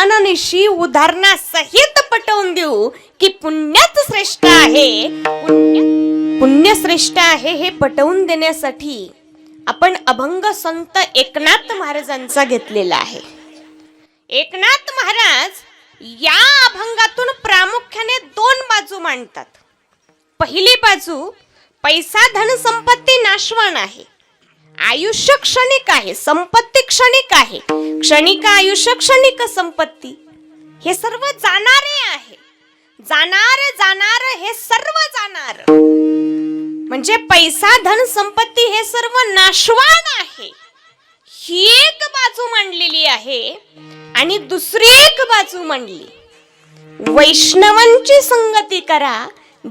आपण उदाहरणा सहित पटवून देऊ की पुण्यात श्रेष्ठ आहे. पुण्य पुण्य श्रेष्ठ आहे हे पटवून देण्यासाठी आपण अभंग संत एकनाथ महाराजांचा घेतलेला आहे. एकनाथ महाराज या अभंगातून प्रामुख्याने दोन बाजू मांडतात. पहिली बाजू पैसा धन संपत्ती नाशवान आहे. आयुष्य क्षणिक आहे संपत्ती क्षणिक आहे. क्षणिक आयुष्य क्षणिक संपत्ती. हे सर्व जाणारे आहे. जाणार जाणार हे सर्व जाणार. म्हणजे पैसा धन संपत्ती हे सर्व नाशवान आहे. ही एक बाजू मांडलेली आहे आणि दुसरी एक बाजू मांडली. वैष्णवांची संगती करा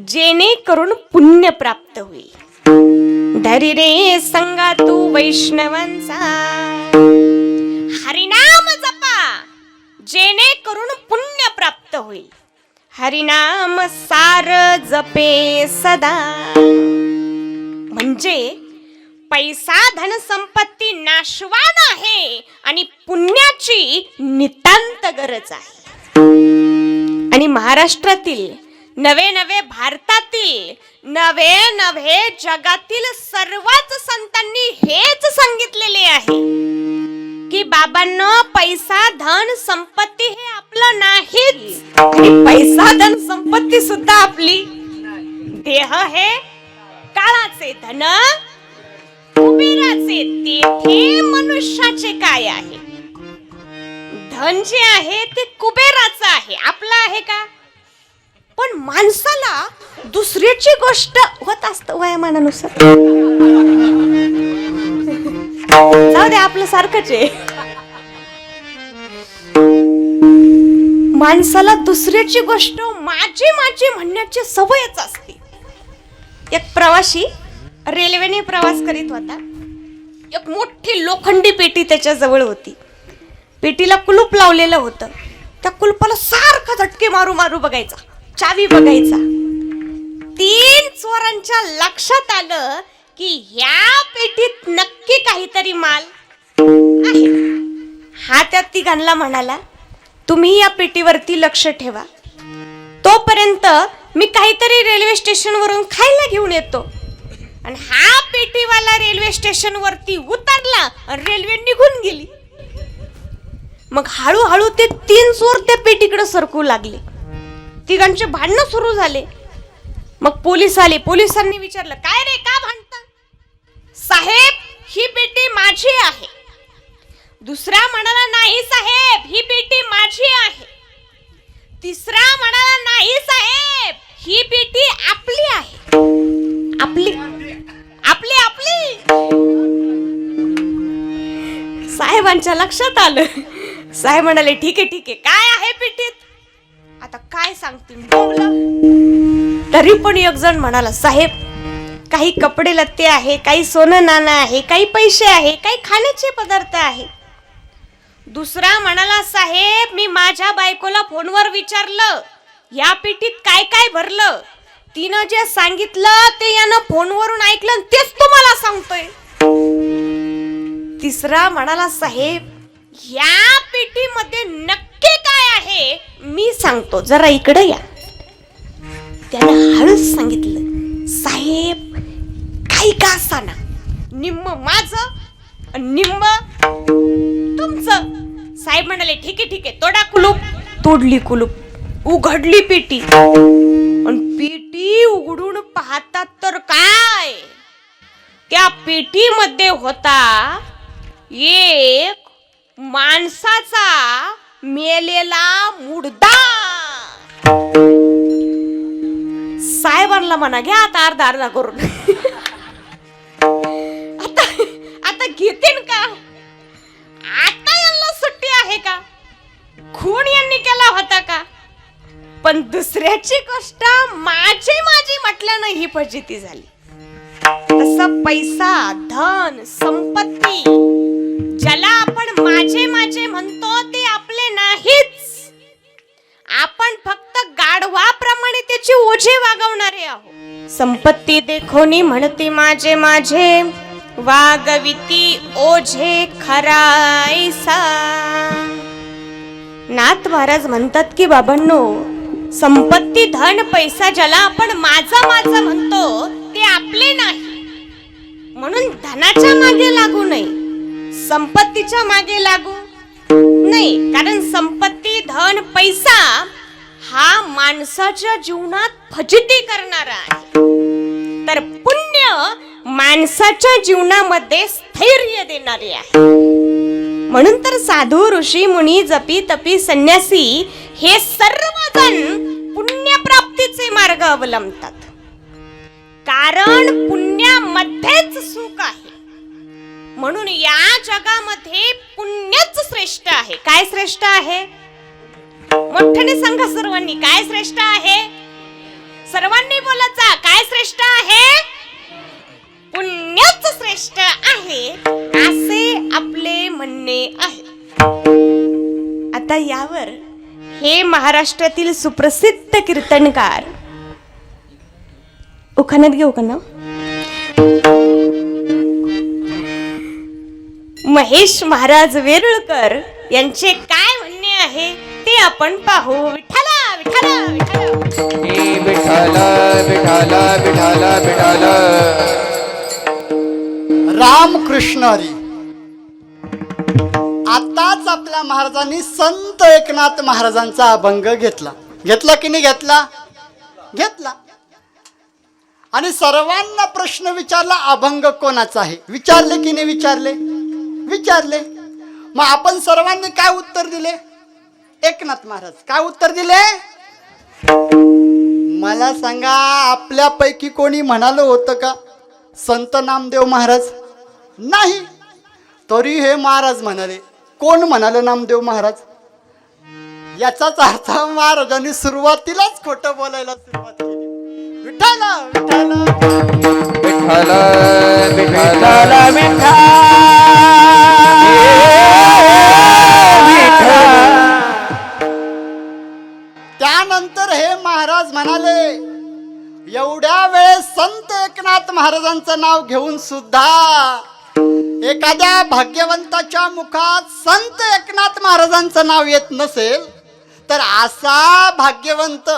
जेणेकरून पुण्य प्राप्त होईल. धरी रे संगा तू वैष्णवांचा. हरिनाम जपा जेणेकरून पुण्य प्राप्त होईल. हरिनाम सार जपे सदा. म्हणजे पैसा धन संपत्ती नाशवान आहे आणि पुण्याची नितांत गरज आहे. आणि महाराष्ट्रातील नवे नवे भारतातील नवे नवे जगातील सर्वच संतांनी हेच सांगितलेले आहे. की बाबांनो पैसा धन संपत्ती हे आपलं नाहीच. पैसा धन संपत्ती सुद्धा आपली. देह हे काळाचे धन कुबेराचे तेथे मनुष्याचे काय आहे? धन जे आहे ते कुबेराचं आहे. आपलं आहे का? पण माणसाला दुसऱ्याची गोष्ट होत असत वयामानानुसार. जाऊ दे आपलं सारखंच आहे. माणसाला दुसऱ्याची गोष्ट माझी माझी म्हणण्याची सवयच असते. एक प्रवासी रेल्वेने प्रवास करीत होता. एक मोठी लोखंडी पेटी त्याच्याजवळ होती. पेटीला कुलूप लावलेलं होतं. त्या कुलपाला सारखा झटके मारू मारू बघायचा. चावी बघायचा. तीन चोरांच्या लक्षात आलं की ह्या पेटीत नक्की काहीतरी माल आहे. हा त्या तिघांना म्हणाला तुम्ही या पेटीवरती लक्ष ठेवा. तोपर्यंत मी काहीतरी रेल्वे स्टेशनवरून खायला घेऊन येतो. आणि हा पेटीवाला रेल्वे स्टेशनवरती उतरला आणि रेल्वे निघून गेली. मग हळूहळू ते तीन चोर त्या पेटीकडे सरकू लागले. तिघांचे भांडणं सुरू झाले. मग पोलीस आले. पोलिसांनी विचारलं काय रे का भांडता? साहेब ही पेटी माझी आहे. दुसरा म्हणाला नाही साहेब ही पेटी माझी आहे. तिसरा म्हणाला नाही साहेब ही पेटी आपली आहे. आपली आपली आपली. साहेबांच्या लक्षात आलं. साहेब म्हणाले ठीक आहे ठीक आहे. काय आहे पेटीत आता काय सांगतील? बोला. तरी पण एक जण म्हणाला साहेब काही कपडे लत्ते आहे काही सोनं नाणं आहे काही पैसे आहे काही खाण्याचे पदार्थ आहे. दुसरा म्हणाला साहेब मी माझ्या बायकोला फोनवर विचारलं. या पेटीत काय काय भरलं? तिनं जे सांगितलं ते यानं फोनवरून ऐकलं तेच तुम्हाला सांगतोय. तिसरा म्हणाला साहेब या पेटीमध्ये नक्की आहे मी सांगतो जरा इकडे या. त्यानं हळूच सांगितलं साहेब काही का असाना? निम्म माझ निम्म तुमचं. साहेब म्हणाले ठीक आहे ठीक आहे तोडा कुलूप. तोडली कुलूप उघडली पेटी. पेटी उघडून पाहतात तर काय? त्या पेटीमध्ये होता एक माणसाचा मेलेला मुडदा. साहेबांना म्हणा घ्या आता अर्धा अर्धा करून. आता आता घेतील का? आता यांना सुट्टी आहे का? खून यांनी केला होता का? पण दुसऱ्याची गोष्ट माझी माझी म्हटल्यानं ही फजिती झाली. तस पैसा धन संपत्ती ज्याला आपण माझे माझे म्हणतो ते आपण नाहीच. आपण फक्त गाढवाप्रमाणे त्याची ओझे वागवणारे आहोत. संपत्ती देखोनी म्हणते माझे माझे वागविती ओझे खरायसा नाथ महाराज म्हणतात की बाबांनो संपत्ती धन पैसा ज्याला आपण माझा माझा म्हणतो ते आपले नाही. म्हणून धनाच्या मागे लागू नये. संपत्तीच्या मागे लागू नाही कारण माणसाच्या जीवनात फजिती करणारा आहे. तर पुण्य माणसाच्या जीवनामध्ये स्थैर्य देणारे आहे. म्हणून तर साधू ऋषी मुनी जपी तपी संन्यासी हे सर्वजण पुण्यप्राप्तीचे मार्ग अवलंबतात. कारण पुण्यामध्येच सुख आहे. म्हणून या जगामध्ये पुण्यच श्रेष्ठ आहे. काय श्रेष्ठ आहे? मोठ्याने सांगा सर्वांनी काय श्रेष्ठ आहे? सर्वांनी बोलायचा काय श्रेष्ठ आहे? पुण्यच श्रेष्ठ आहे असे आपले म्हणणे आहे. आता यावर हे महाराष्ट्रातील सुप्रसिद्ध कीर्तनकार उखाण्यात घेऊ का ना? महेश महाराज वेरुळकर यांचे काय म्हणणे आहे? ते आपण पाहू. विठ्ठला विठ्ठला विठ्ठला. हे विठाल विठाल विठाल विठाल रामकृष्ण हरी. आताच आपल्या महाराजांनी संत एकनाथ महाराजांचा अभंग घेतला. घेतला की नाही घेतला? घेतला. आणि सर्वांना प्रश्न विचारला अभंग कोणाचा आहे? विचारले की नाही विचारले? विचारले. मग आपण सर्वांनी काय उत्तर दिले? एकनाथ महाराज काय उत्तर दिले? मला सांगा आपल्यापैकी कोणी म्हणालं होतं का संत नामदेव महाराज? नाही. तरी हे महाराज म्हणाले कोण म्हणाले नामदेव महाराज? याचाच अर्थ महाराजांनी सुरुवातीलाच खोटं बोलायला सुरुवात केली. विठाल विठाल विठाल विठाल त्यानंतर महाराजांचं नाव घेऊन सुद्धा एखाद्या भाग्यवंताच्या मुखात संत एकनाथ महाराजांचं नाव येत नसेल तर असा भाग्यवंत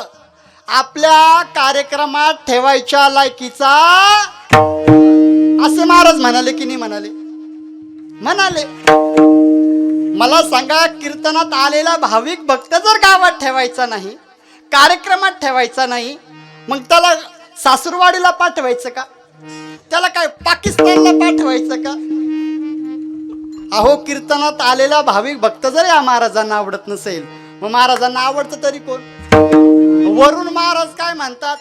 आपल्या कार्यक्रमात ठेवायच्या लायकीचा असे महाराज म्हणाले की नाही म्हणाले? म्हणाले मला सांगा कीर्तनात आलेला भाविक भक्त जर गावात ठेवायचा नाही कार्यक्रमात ठेवायचा नाही मग त्याला सासूरवाडीला पाठवायचं का? त्याला काय पाकिस्तानला पाठवायचं का? अहो कीर्तनात आलेला भाविक भक्त जरी या महाराजांना आवडत नसेल मग महाराजांना आवडतं तरी कोण? वरून महाराज काय म्हणतात?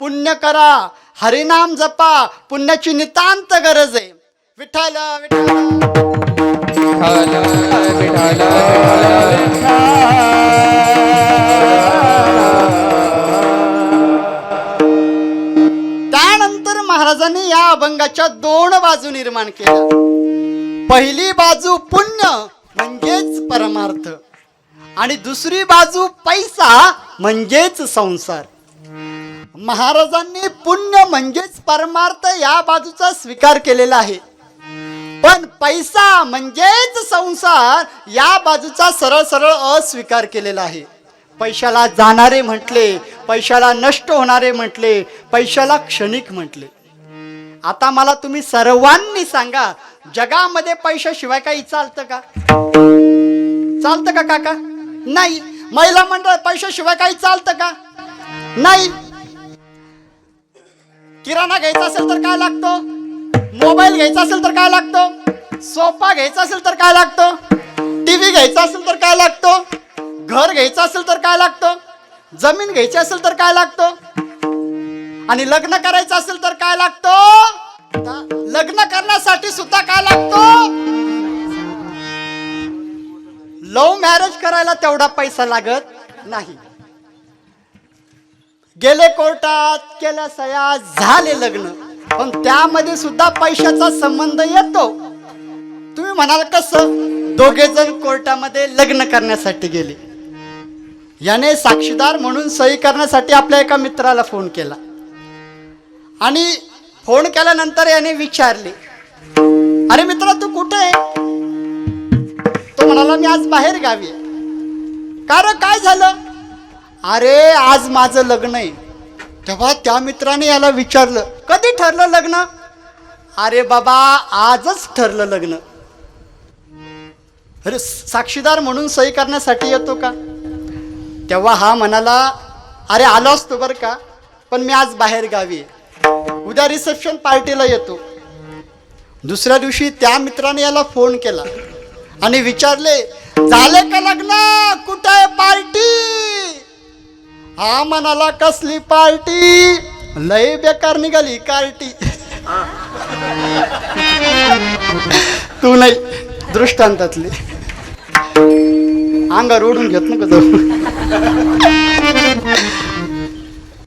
पुण्य करा हरिनाम जपा पुण्याची नितांत गरज आहे. विठ्ठल विठ्ठल. विठाल अभंगाच्या दोन बाजू निर्माण केल्या. पहिली बाजू पुण्य म्हणजेच परमार्थ आणि दुसरी बाजू पैसा म्हणजेच संसार. महाराजांनी पुण्य म्हणजेच परमार्थ या बाजूचा स्वीकार केलेला आहे. पण पैसा म्हणजेच संसार या बाजूचा सरळ सरळ अस्वीकार केलेला आहे. पैशाला जाणारे म्हटले पैशाला नष्ट होणारे म्हटले पैशाला क्षणिक म्हटले. आता मला तुम्ही सर्वांनी सांगा जगामध्ये पैशाशिवाय काही चालतं का? चालतं का काका? नाही. महिला मंडळ पैशाशिवाय काही चालतं का? नाही. किराणा घ्यायचा असेल तर काय लागतो? मोबाईल घ्यायचा असेल तर काय लागतो? सोफा घ्यायचा असेल तर काय लागतो? टीव्ही घ्यायचा असेल तर काय लागतो? घर घ्यायचं असेल तर काय लागतो? जमीन घ्यायची असेल तर काय लागतो? आणि लग्न करायचं असेल तर काय लागतो? लग्न करण्यासाठी सुद्धा काय लागतो? लव्ह मॅरेज करायला तेवढा पैसा लागत नाही. गेले कोर्टात केल्या सया झाले लग्न. पण त्यामध्ये सुद्धा पैशाचा संबंध येतो. तुम्ही म्हणाल कसं? दोघे जण कोर्टामध्ये लग्न करण्यासाठी गेले. याने साक्षीदार म्हणून सही करण्यासाठी आपल्या एका मित्राला फोन केला. आणि फोन केल्यानंतर याने विचारले अरे मित्र तू कुठे आहे? तो म्हणाला मी आज बाहेर गावी का रे काय झालं? अरे आज माझं लग्न आहे. तेव्हा त्या मित्राने याला विचारलं कधी ठरलं लग्न? अरे बाबा आजच ठरलं लग्न. अरे साक्षीदार म्हणून सही करण्यासाठी येतो का? तेव्हा हा म्हणाला अरे आलो असतो बरं का पण मी आज बाहेर गावी आहे. उद्या रिसेप्शन पार्टीला येतो. दुसऱ्या दिवशी त्या मित्राने याला फोन केला आणि विचारले झाले का लग्न? कुठं आहे पार्टी? हा म्हणाला कसली पार्टी? लय बेकार निघाली कार्टी तू नाही दृष्टांतातली. अंगावर ओढून घेत नको जाऊ.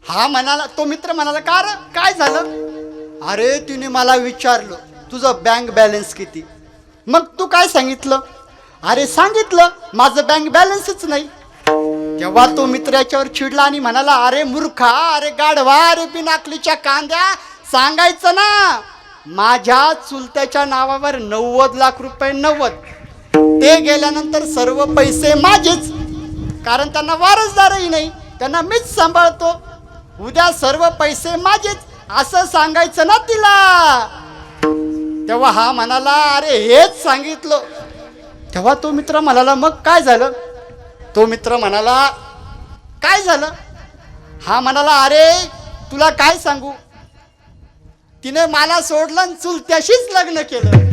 हा म्हणाला तो मित्र म्हणाला का र? काय झालं? अरे तिने मला विचारलं तुझं बँक बॅलन्स किती? मग तू काय सांगितलं? अरे सांगितलं माझं बँक बॅलन्सच नाही. तेव्हा तो मित्र याच्यावर चिडला आणि म्हणाला अरे मूर्खा अरे गाढवा अरे बिनाकलीच्या कांद्या सांगायचं ना माझ्या चुलत्याच्या नावावर नव्वद लाख रुपये नव्वद. ते गेल्यानंतर सर्व पैसे माझेच. कारण त्यांना वारसदारही नाही त्यांना मीच सांभाळतो. उद्या सर्व पैसे माझेच असं सांगायचं ना तिला. तेव्हा हा म्हणाला अरे हेच सांगितलं. तेव्हा तो मित्र म्हणाला मग काय झालं? तो मित्र म्हणाला काय झालं? हा म्हणाला अरे तुला काय सांगू? तिने मला सोडलं आणि चुलत्याशीच लग्न केलं.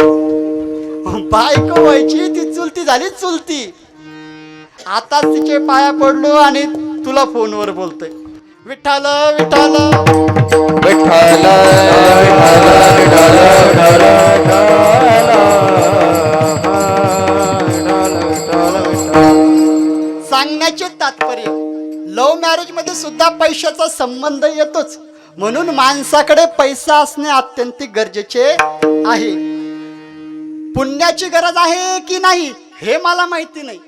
बायको व्हायची ती चुलती झाली चुलती. आता तिचे पाया पडलो आणि तुला फोनवर बोलतोय. विठ्ठल विठ्ठल. विठ्ठल विठ्ठल विठ्ठल सांगण्याचे तात्पर्य लव्ह मॅरेजमध्ये सुद्धा पैशाचा संबंध येतोच. म्हणून माणसाकडे पैसा असणे अत्यंत गरजेचे आहे. पुण्याची गरज आहे की नाही हे मला माहिती नाही.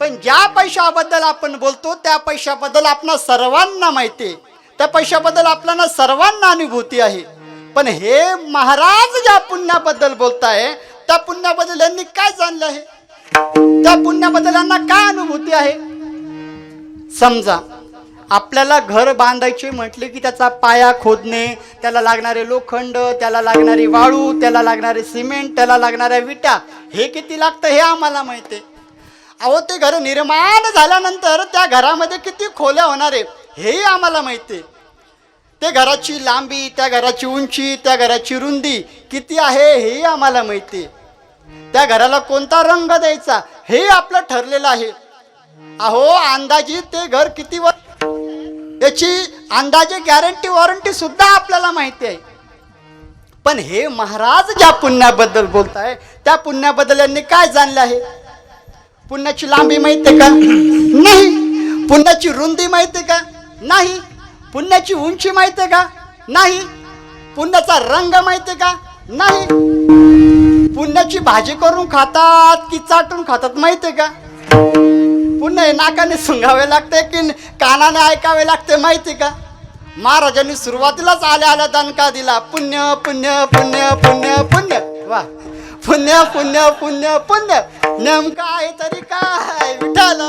पण ज्या पैशाबद्दल आपण बोलतो त्या पैशाबद्दल आपणा सर्वांना माहिती आहे. त्या पैशाबद्दल आपल्याला सर्वांना अनुभूती आहे. पण हे महाराज ज्या पुण्याबद्दल बोलताय त्या पुण्याबद्दल यांनी काय जाणलं आहे? त्या पुण्याबद्दल यांना काय अनुभूती आहे? समजा आपल्याला घर बांधायचे म्हटले की त्याचा पाया खोदणे त्याला लागणारे लोखंड त्याला लागणारी वाळू त्याला लागणारे सिमेंट त्याला लागणाऱ्या विटा हे किती लागतं हे आम्हाला माहिती आहे. अहो ते घर निर्माण झाल्यानंतर त्या घरामध्ये किती खोल्या होणार आहे हेही आम्हाला माहिती आहे. ते घराची लांबी त्या घराची उंची त्या घराची रुंदी किती आहे हेही आम्हाला माहिती आहे. त्या घराला कोणता रंग द्यायचा हे आपलं ठरलेलं आहे. अहो अंदाजे ते घर किती वर याची अंदाजे गॅरंटी वॉरंटी सुद्धा आपल्याला माहिती आहे. पण हे महाराज ज्या पुण्याबद्दल बोलताय त्या पुण्याबद्दल यांनी काय जाणलं आहे? पुण्याची लांबी माहिती आहे का? नाही. पुण्याची रुंदी माहिती आहे का? नाही. पुण्याची उंची माहिती आहे का? नाही. पुण्याचा रंग माहिती आहे का? नाही. पुण्याची भाजी करून खातात की चाटून खातात माहिती आहे का? पुन्हा नाकाने सुंगावे लागते की कानाने ऐकावे लागते माहिती का? महाराजांनी सुरुवातीलाच आल्या आल्या दणका दिला. पुण्य पुण्य पुण्य पुण्य पुण्य. वा. पुण्य पुण्य पुण्य पुण्य. नेमका आहे तरी काय? विठाल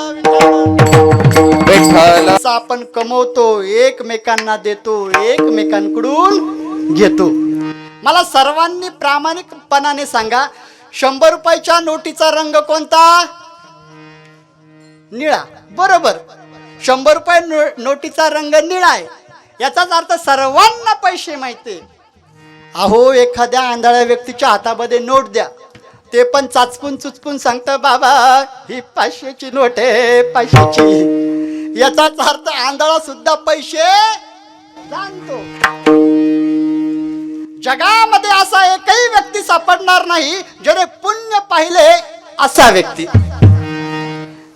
विठ्ठल असं आपण कमवतो एकमेकांना देतो एकमेकांकडून घेतो. मला सर्वांनी प्रामाणिकपणाने सांगा शंभर रुपयाच्या नोटीचा रंग कोणता? निळा. बरोबर. शंभर रुपये नोटीचा रंग निळा आहे. याचाच अर्थ सर्वांना पैसे माहिती. अहो एखाद्या आंधळ्या व्यक्तीच्या हातामध्ये नोट द्या. ते पण चाचपून चुचपून सांगतं बाबा ही पाचशेची नोट आहे पाचशेची. याचाच अर्थ आंधळा सुद्धा पैसे जाणतो. जगामध्ये असा एकही व्यक्ती सापडणार नाही ज्याने पुण्य पाहिले असा व्यक्ती.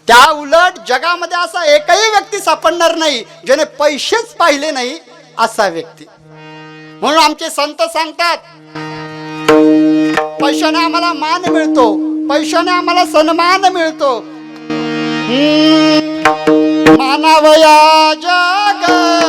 त्या उलट जगामध्ये असा एकही व्यक्ती सापडणार नाही ज्याने पैसेच पाहिले नाही असा व्यक्ती. म्हणून आमचे संत सांगतात पैशाने आम्हाला मान मिळतो पैशाने आम्हाला सन्मान मिळतो. मानावया मानावया